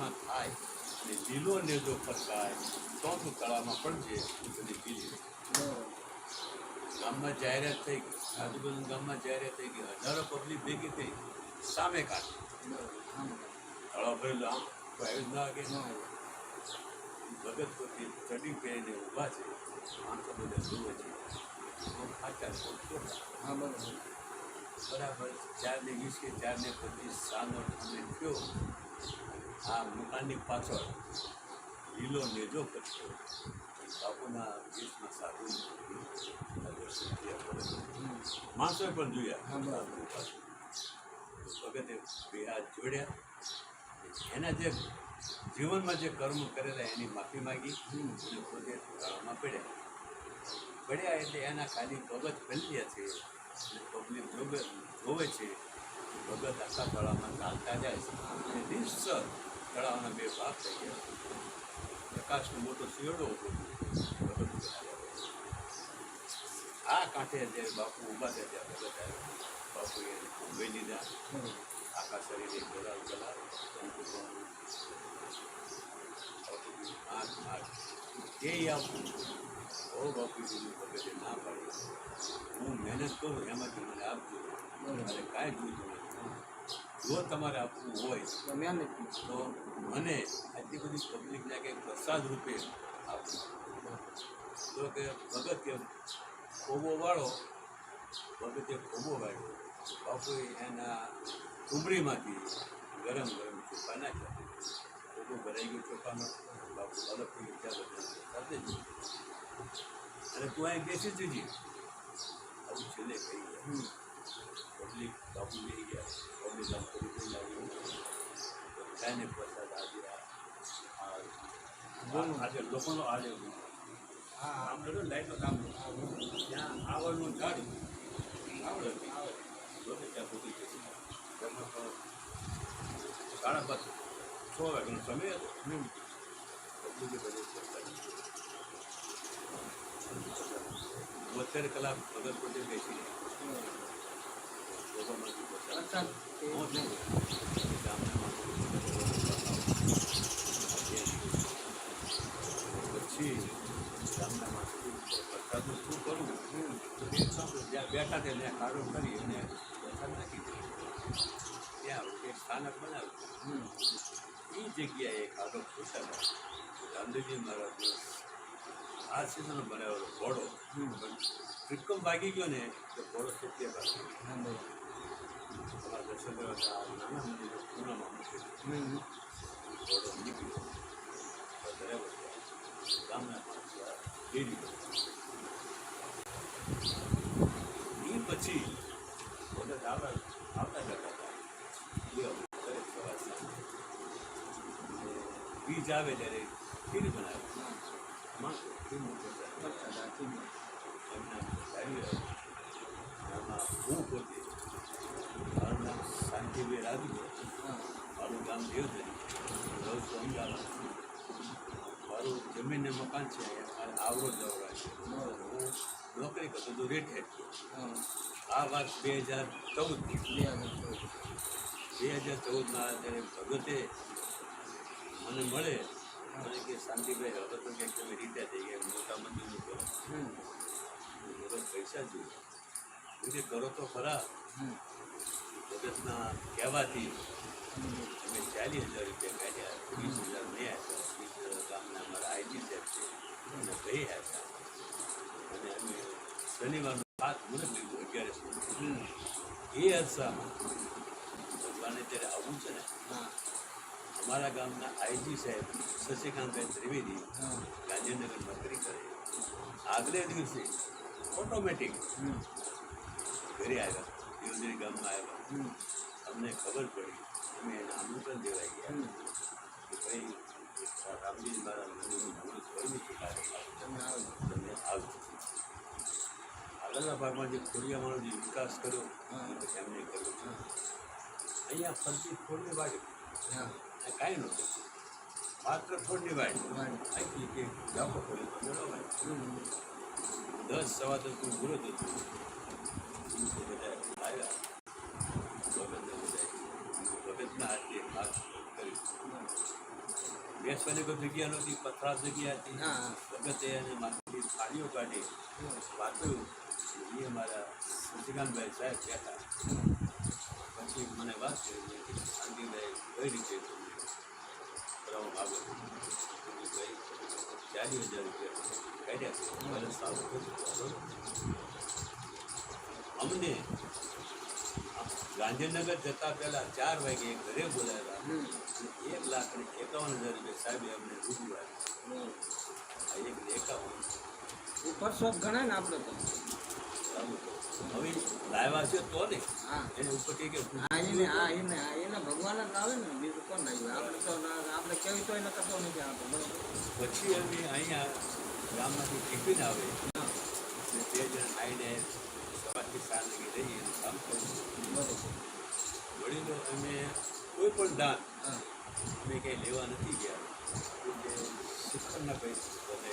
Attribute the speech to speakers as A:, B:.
A: આંખમાં થાય અને લીલો નેજો ફરકાય તો તું તળાવમાં પડજે બધી પીલી ગામમાં જાહેરાત થઈ ગઈ. આજુબાજુ ગામમાં જાહેરાત થઈ ગઈ. હજારો પબ્લિક ભેગી થઈ સામે કાઢ. તળાવ ભરેલું આમ. કોઈ ના કે
B: ન.
A: ભગત પોતે ચડી પહેરીને ઊભા છે. માણસો બધા જુએ છે. ખાચા
B: હા બરોબર
A: બરાબર. ચાર ને વીસ કે ચાર ને પચીસ સાનો ઠંડે થયો. આ મકાનની પાછળ લીલો નેજો કરતો બાપુના દેશમાં સાધુ. માણસોએ પણ જોયા. ભગતે બે હાથ જોડ્યા એના જે જીવનમાં જે કર્મ કરેલા એની માફી માગી. અને પોતે ગાળામાં પડ્યા પડ્યા એટલે એના ખાલી ભગત ફેલ્યા છે અને પબ્લિક જોવે છે ભગત આખા ગાળામાં ચાલતા જાય છે અને તળાવના બે ભાગ થઈ ગયા. પ્રકાશનો મોટો શિયોડો. આ કાંઠે જ્યારે બાપુ ઊભા થયા ત્યાં ભગત આવ્યા બાપુએ ઊભી લીધા આખા શરીરે ગોળાલ ગલાલ આંખ આંખ એ આપું ઓ બાપુ બીજું ભગતે ના પાડી. હું મહેનત કરું એમાંથી મને આપજો મારે કાંઈ જોઈતું નથી. જો તમારે આપવું હોય
B: તો
A: મને આટલી બધી પબ્લિકને કંઈક પ્રસાદ રૂપે આપો. તો કે ભગત કે ખોબો વાળો ભગતે ખોબો વાળ્યો. બાપુએ એના ઉમરીમાંથી ગરમ ગરમ ચોખા નાખ્યા. ખોબો ભરાઈ ગયો ચોખામાં. બાપુ અલગથી વિચાર સાથે જ અને તું અહીં બેસી જજે. આવું છેલ્લે કહી ગયા. પબ્લિક બાપુ લઈ ગયા પબ્લિક આમ થોડી લાગ્યું લાગી બધાને પ્રસાદ આજે આ- આ આજે લોકોનો આજે
B: હા.
A: કામ કર્યું લાઈટનો કામ ત્યાં. આવડનું ગાડી. આવડે. જોકે ત્યાં પૂછી જશે સાડા પાંચ છ વાગ્યાનો સમય હતો. પબ્લિકે બધે બોતેર કલાક ભગત પોતે બેસી રહ્યા લોકોમાંથી પ્રસાદ
B: અચ્છા એ
A: હું છું. ગામના માણસો પછી ગામડામાં પ્રસાદનું શું કરવું જ્યાં બેઠા છે ત્યાં કાઢો કરી અને પ્રસાદ નાખી દે ત્યાં એક સ્થાનક બનાવ્યું એ જગ્યાએ ખાડો પૂછાતા ગાંધીજી મહારાજનો આ સિઝનનો બનાવેલો ઘોડો. ત્રિકમ ભાગી ગયો ને તો ઘોડો સત્ય ભાગી પછી વખત આવતા આવતા જતા હતા બે દરેક સવાર સાંજ બીજ આવે ત્યારે ખીર બનાવે
B: હા
A: માણસો ખીરનું પ્રસાદ
B: પ્રસાદ આ ઠીક.
A: એમના કાર્ય આમાં હું પોતે મારું નામ શાંતિભાઈ રાજુ
B: હા
A: મારું ગામ દેવધરી રહું છું અમદાવાદ મારું જમીન ને મકાન છે મારે આવરો જવરા છે હું નોકરી કરતો હેડ
B: હા
A: આ વાત બે હજાર ચૌદ
B: બે હજાર
A: ચૌદમાં જ્યારે ભગતે મને મળે મને કે શાંતિભાઈ હવે તો કંઈક તમે રીતે થઈ ગયા મોટા મંદિરનું કરો પૈસા જોઈએ કરો તો ખરા.
B: હમ.
A: કહેવાથી અમે ચાલીસ હજાર રૂપિયા કાઢ્યા. વીસ હજાર નહીં આપ્યા. વીસ હજાર ગામના અમારા આઈટી સાહેબ છે. અને ભાઈ આપ્યા. અને અમે શનિવારનું સાત મુહૂર્ત લીધું અગિયારસનું એ અરસામાં ભગવાને ત્યારે આવવું છે ને. અમારા ગામના આઈજી સાહેબ શશિકાંતભાઈ ત્રિવેદી ગાંધીનગર નોકરી કરે. આગલે દિવસે ઓટોમેટિક. ઘરે આવ્યા. દેવદરી ગામમાં આવ્યા. અમને ખબર પડી. અમે એને આમંત્રણ દેવાઈ ગયા. કે ભાઈ રામજી મારા મંદિરનું મુહૂર્ત કર્યું નથી
B: તમે આવ્યો
A: તમે આવજો આગળના ભાગમાં જે ખોડિયામાંનો જે વિકાસ કર્યો
B: હા.
A: પછી એમને કર્યો અહીંયા ફરતી ખોડની વાડી કાંઈ નહોતું માત્ર થોડની વાડી. આખી કે ગામો પડી બરાબર? દસ સવા દસનું મુહૂર્ત હતું બધા બેસવાની કોઈ જગ્યા નહોતી પથરા જગ્યા હતી. વખતે એને માથેથી થાળીઓ કાઢી વાંચ્યું એ મારા શશિકાંતભાઈ સાહેબ કહેતા. પછી મને વાત કરી મેં શાંતિભાઈ કઈ રીતે કરાવવા માગો ભાઈ ચાલીસ હજાર રૂપિયા કાઢ્યા મારે અમને ગાંધીનગર જતા પહેલા ચાર વાગે ઘરે બોલાવ્યા. એક લાખ ને એકાવન હજાર રૂપિયા સાહેબે અમને રૂબરૂ
B: બરોબર.
A: આ એક ને એકાવન
B: ઉપર શોખ ગણાય ને આપણે તો.
A: હવે લાવ્યા છે તો ને.
B: હા.
A: એને ઉપર કે
B: એને હા એને એને ભગવાન જ લાવે ને. બીજું કોણ લાવ્યું? આપણે તો આપણે કેવી તો એને કરતો નથી આપણે
A: પછી અમે અહીંયા ગામમાંથી ટિફિન આવે. બે જણ આવીને સવારથી સાંજ લગી રહીએ અને કામ કરીએ
B: બરોબર
A: વડીલો અમે કોઈ પણ દાન અમે કંઈ લેવા નથી ગયા. શિક્ષણના પૈસા